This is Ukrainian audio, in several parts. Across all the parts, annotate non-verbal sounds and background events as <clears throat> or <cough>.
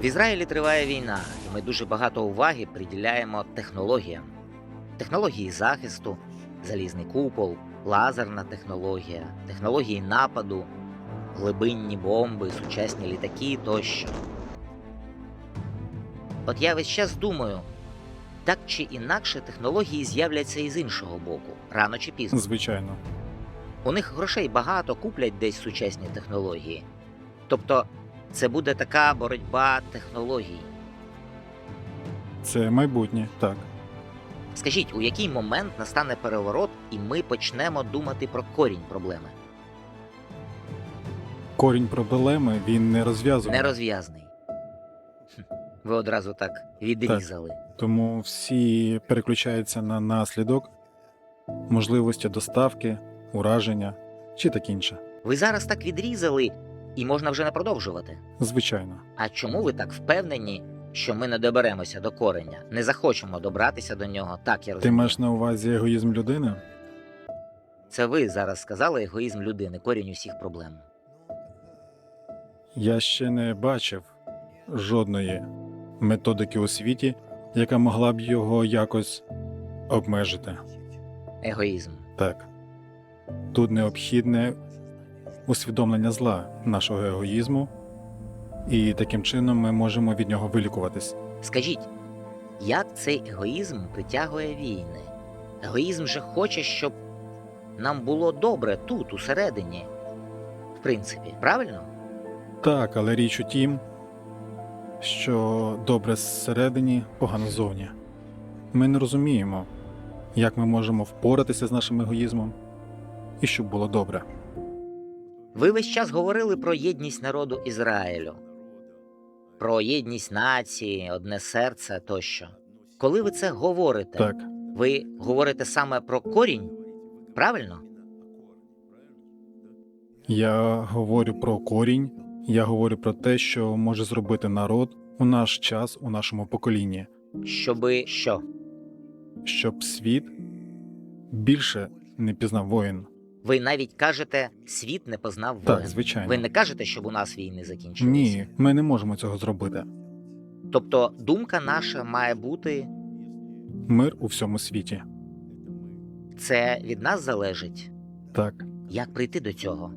В Ізраїлі триває війна, і ми дуже багато уваги приділяємо технологіям. Технології захисту, залізний купол, лазерна технологія, технології нападу, глибинні бомби, сучасні літаки тощо. От я весь час думаю, так чи інакше технології з'являться і з іншого боку, рано чи пізно. Звичайно. У них грошей багато куплять десь сучасні технології. Тобто це буде така боротьба технологій. Це майбутнє, так. Скажіть, у який момент настане переворот, і ми почнемо думати про корінь проблеми, Корінь проблеми він не розв'язаний. нерозв'язний. Хм, Ви одразу так відрізали. Тому всі переключаються на наслідок, можливості доставки, ураження чи так інше. Ви зараз так відрізали, і можна вже не продовжувати. Звичайно. А чому ви так впевнені, що ми не доберемося до кореня, не захочемо добратися до нього? Так я Ти розумію. маєш на увазі егоїзм людини? Це ви зараз сказали егоїзм людини, корінь усіх проблем. Я ще не бачив жодної методики у світі, яка могла б його якось обмежити. Егоїзм. Так. Тут необхідне усвідомлення зла нашого егоїзму, і таким чином ми можемо від нього вилікуватись. Скажіть, як цей егоїзм притягує війни? Егоїзм же хоче, щоб нам було добре тут, усередині. В принципі, правильно? Так, але річ у тім, що добре зсередині, погано ззовні. Ми не розуміємо, як ми можемо впоратися з нашим егоїзмом і щоб було добре. Ви весь час говорили про єдність народу Ізраїлю, про єдність нації, одне серце тощо. Коли ви це говорите, Так, ви говорите саме про корінь? Правильно? я говорю про корінь, я говорю про те, що може зробити народ у наш час, у нашому поколінні, Щоби що? щоб світ більше не пізнав воїн. Ви навіть кажете, світ не познав воїн. Так, звичайно. Ви не кажете, щоб у нас війни закінчилися? Ні, ми не можемо цього зробити. Тобто думка наша має бути Мир у всьому світі. це від нас залежить. Так, Як прийти до цього?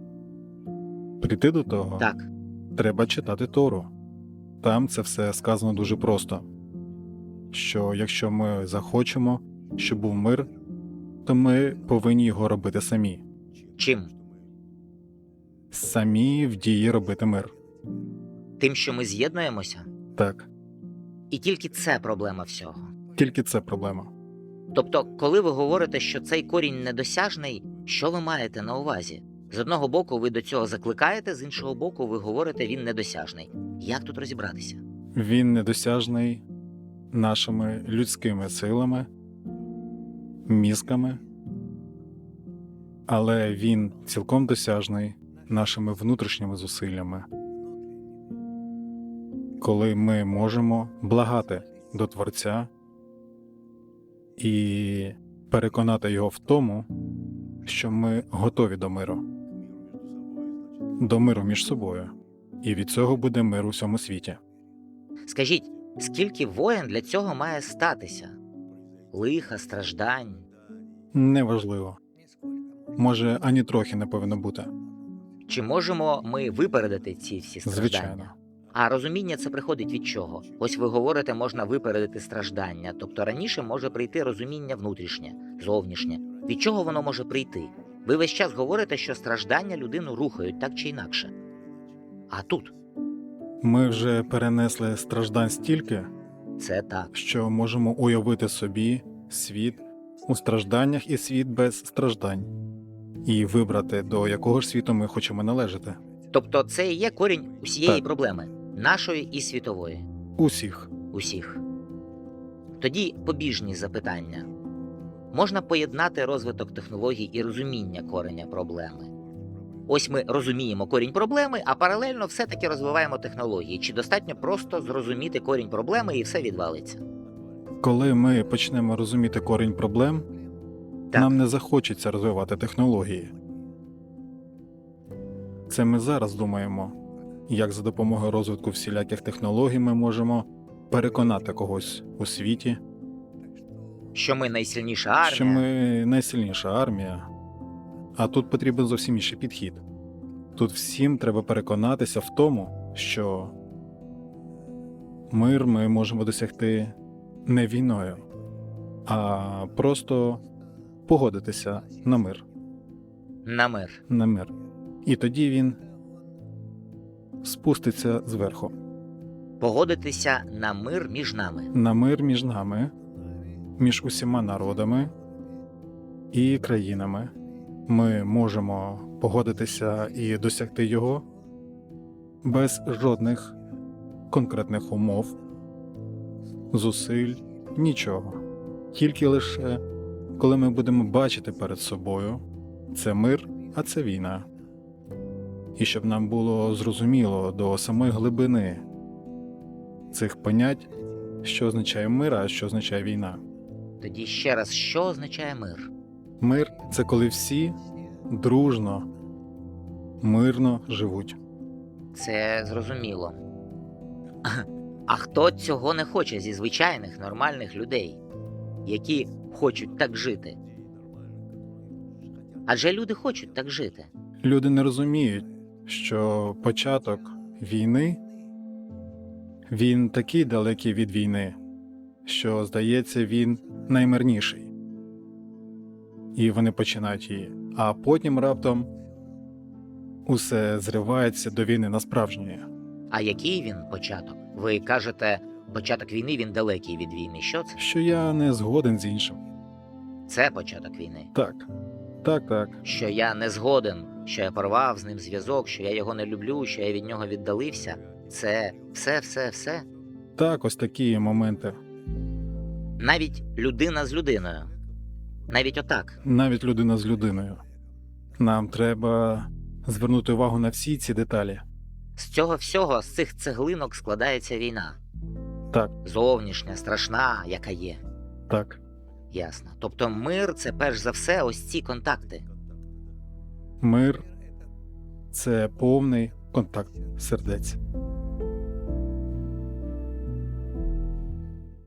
прийти до того. Так, Треба читати Тору. Там це все сказано дуже просто. Що якщо ми захочемо, щоб був мир, то ми повинні його робити самі. Чим? Самі в дії робити мир. Тим, що ми з'єднуємося? Так, І тільки це проблема всього. тільки це проблема. Тобто, коли ви говорите, що цей корінь недосяжний, що ви маєте на увазі? З одного боку, ви до цього закликаєте, з іншого боку, ви говорите, він недосяжний. Як тут розібратися? Він недосяжний нашими людськими силами, мізками, але він цілком досяжний нашими внутрішніми зусиллями. Коли ми можемо благати до Творця і переконати його в тому, що ми готові до миру, до миру між собою, і від цього буде мир у всьому світі. Скажіть, скільки воїн для цього має статися? Лиха, страждань. Неважливо. Може, ані трохи не повинно бути. Чи можемо ми випередити ці всі страждання? Звичайно. А розуміння це приходить від чого? Ось ви говорите, можна випередити страждання. Тобто раніше може прийти розуміння внутрішнє, зовнішнє. Від чого воно може прийти? Ви весь час говорите, що страждання людину рухають так чи інакше. А тут Ми вже перенесли страждань стільки, це так. що можемо уявити собі світ у стражданнях і світ без страждань, і вибрати, до якого ж світу ми хочемо належати. Тобто це і є корінь усієї Так. проблеми, нашої і світової, Усіх. усіх. Тоді побіжні запитання. Можна поєднати розвиток технологій і розуміння кореня проблеми. Ось ми розуміємо корінь проблеми, а паралельно все-таки розвиваємо технології. Чи достатньо просто зрозуміти корінь проблеми і все відвалиться? Коли ми почнемо розуміти корінь проблем, Так. нам не захочеться розвивати технології. Це ми зараз думаємо, як за допомогою розвитку всіляких технологій ми можемо переконати когось у світі, Що ми найсильніша армія. що ми найсильніша армія. А тут потрібен зовсім інший підхід. Тут всім треба переконатися в тому, що мир ми можемо досягти не війною, а просто погодитися на мир. На мир. на мир. І тоді він спуститься зверху. Погодитися на мир між нами. На мир між нами, між усіма народами і країнами. Ми можемо погодитися і досягти його без жодних конкретних умов, зусиль, нічого. Тільки лише коли ми будемо бачити перед собою це мир, а це війна. І щоб нам було зрозуміло до самої глибини цих понять, що означає мир, а що означає війна. Тоді ще раз, що означає мир? Мир це коли всі дружно, мирно живуть. Це зрозуміло. <clears throat> А хто цього не хоче зі звичайних нормальних людей, які хочуть так жити? Адже люди хочуть так жити. Люди не розуміють, що початок війни він такий далекий від війни, що, здається, він наймирніший. І вони починають її. А потім раптом усе зривається до війни на справжньої. А який він початок? Ви кажете, початок війни він далекий від війни. Що це? Що я не згоден з іншим. Це початок війни. Так, так, так. Що я не згоден, що я порвав з ним зв'язок, що я його не люблю, що я від нього віддалився. Це все, все, все. Так, ось такі моменти. Навіть людина з людиною. Навіть отак. Навіть людина з людиною. Нам треба звернути увагу на всі ці деталі. З цього всього, з цих цеглинок складається війна. Так, Зовнішня, страшна, яка є. так. Ясно. Тобто мир це перш за все ось ці контакти. Мир це повний контакт сердець.